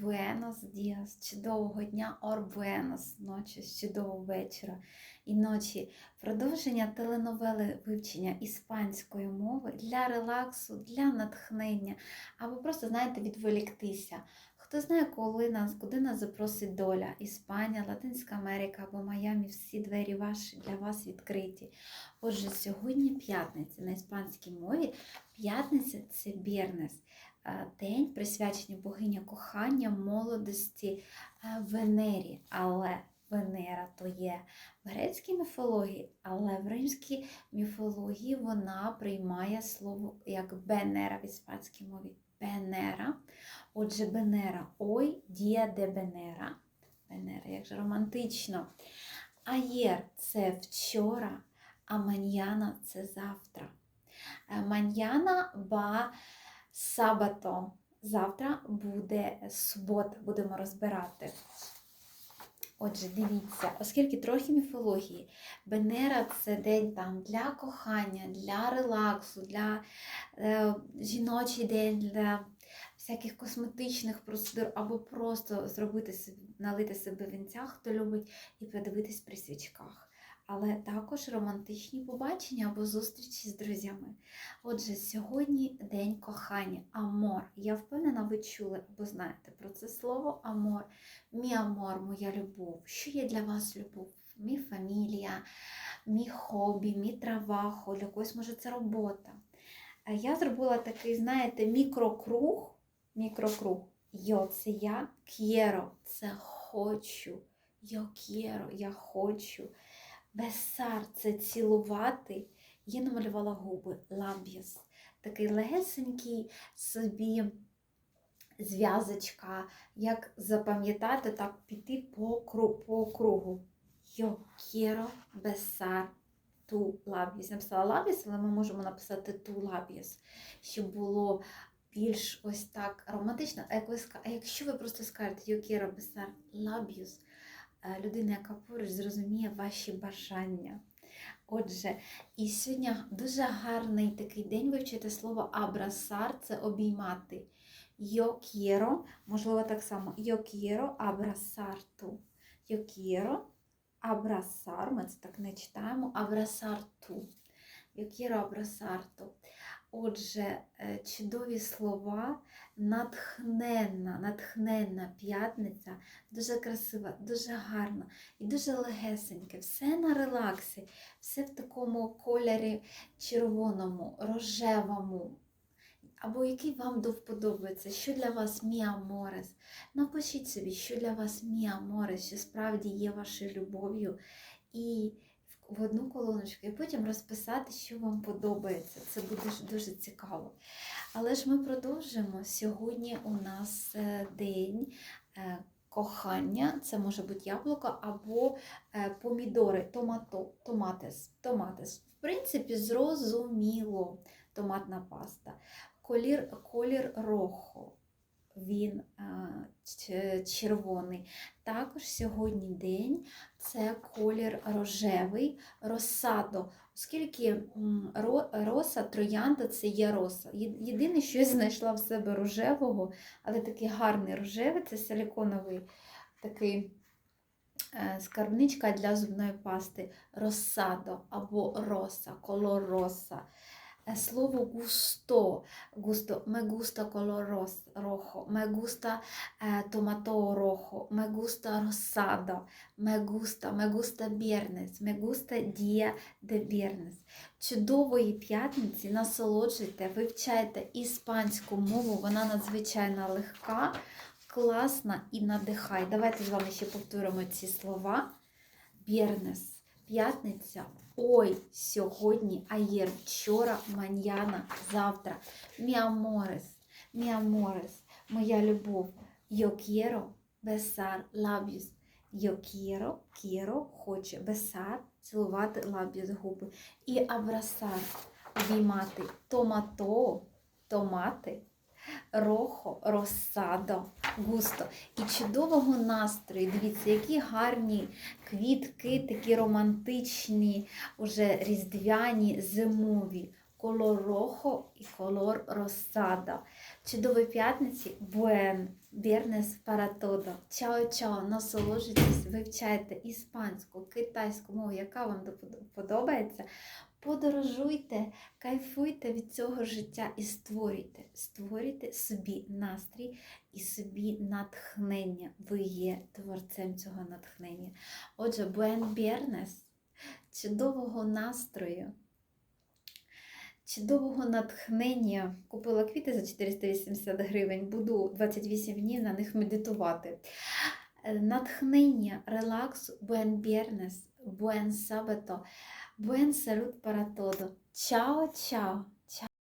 Буенос Діас, чудового дня, ор Буенос, ночі, чудового вечора і ночі. Продовження теленовели вивчення іспанської мови для релаксу, для натхнення, або просто, знаєте, відволіктися. Хто знає, коли нас, куди нас запросить доля, Іспанія, Латинська Америка або Майамі, всі двері ваші для вас відкриті. Отже, сьогодні п'ятниця на іспанській мові. П'ятниця це Бірнес. Е, День присвячений богиня кохання, молодості е, Венері. Але Венера то є в грецькій міфології, але в римській міфології вона приймає слово як Бенера в іспанській мові. Бенера. Отже, Бенера. Ой, дія де Бенера. Бенера, як же романтично. Аєр це вчора, а маньяна це завтра. Е, Маньяна ба сабато. Завтра буде субота, будемо розбирати. Отже, дивіться, оскільки трохи міфології, Бенера це день там для кохання, для релаксу, для е, жіночий день, для всяких косметичних процедур, або просто зробити налити себе вінця, хто любить, і подивитись при свічках. Але також романтичні побачення або зустрічі з друзями. Отже, сьогодні день кохання, амор. Я впевнена, ви чули або знаєте про це слово амор. Мій амор, моя любов. Що є для вас любов? Мій фамілія, мій хобі, мій травахо, для когось може це робота. Е, Я зробила такий, знаєте, мікрокруг. Мікрокруг. Йо, це я, к'єро, це хочу. Йо к'єро, я хочу. Бесар це цілувати. Я намалювала губи ламбіс. Такий легесенький собі зв'язочка. Як запам'ятати, так піти по, по кругу. Quiero besar tu labios. Я написала лабіс, але ми можемо написати ту labios, щоб було більш ось так романтично. А, якщо ви просто скажете besar labios, е, людина, яка поруч, зрозуміє ваші бажання. Отже, і сьогодні дуже гарний такий день вивчити слово абрасар це обіймати. Quiero, можливо, так само. Tu. Yo quiero abrazar, ми це так не читаємо, quiero abrazar tu. Отже, е, чудові слова, натхненна, натхненна п'ятниця, дуже красива, дуже гарна і дуже легесеньке. Все на релаксі, все в такому кольорі червоному, рожевому. Або який вам до що для вас Міа Морес. Напишіть собі, що для вас Міа Морес, що справді є вашою любов'ю. І в одну колоночку, і потім розписати, що вам подобається. Це буде дуже цікаво. Але ж ми продовжимо. Сьогодні у нас е, день е, кохання, це може бути яблуко або е, помідори, томато, томатес, томатес. В принципі, зрозуміло, томатна паста. Колір, колір рохо. Він е, червоний. Також сьогодні день це колір рожевий, розсадо. Оскільки роса, троянда це є роса. Єдине, що я знайшла в себе рожевого, але такий гарний рожевий це силіконовий такий е, скарбничка для зубної пасти розсадо або роса, колор роса. Слово густо, густо, me gusta color rojo, me gusta eh, tomato rojo, me gusta rosado, me gusta, me gusta viernes, me gusta día de viernes. Чудової п'ятниці насолоджуйте, вивчайте іспанську мову, вона надзвичайно легка, класна і надихає. Давайте з вами ще повторимо ці слова. Viernes, п'ятниця, ой, сьогодні, аєр, вчора, маньяна, завтра. Mi amores, моя любов. Quiero besar labios. Yo quiero, quiero, хоче, besar, цілувати labios, губи. І abrazar, обіймати. Томато, томати. Рохо, розсадо, густо. І чудового настрою. Дивіться, які гарні квітки, такі романтичні, уже різдвяні, зимові. Колор рохо і колор розсада. Чудової п'ятниці, буен Viernes para todo. Чао, чао, насолоджуйтесь, вивчайте іспанську, китайську мову, яка вам подобається. Подорожуйте, кайфуйте від цього життя і створюйте. Створюйте собі настрій і собі натхнення. Ви є творцем цього натхнення. Отже, buen viernes, чудового настрою, чудового натхнення. Купила квіти за 480 гривень, буду 28 днів на них медитувати. Е, Натхнення, релаксу, buen viernes, buen sábado, buen salud para todo. Чао, чао!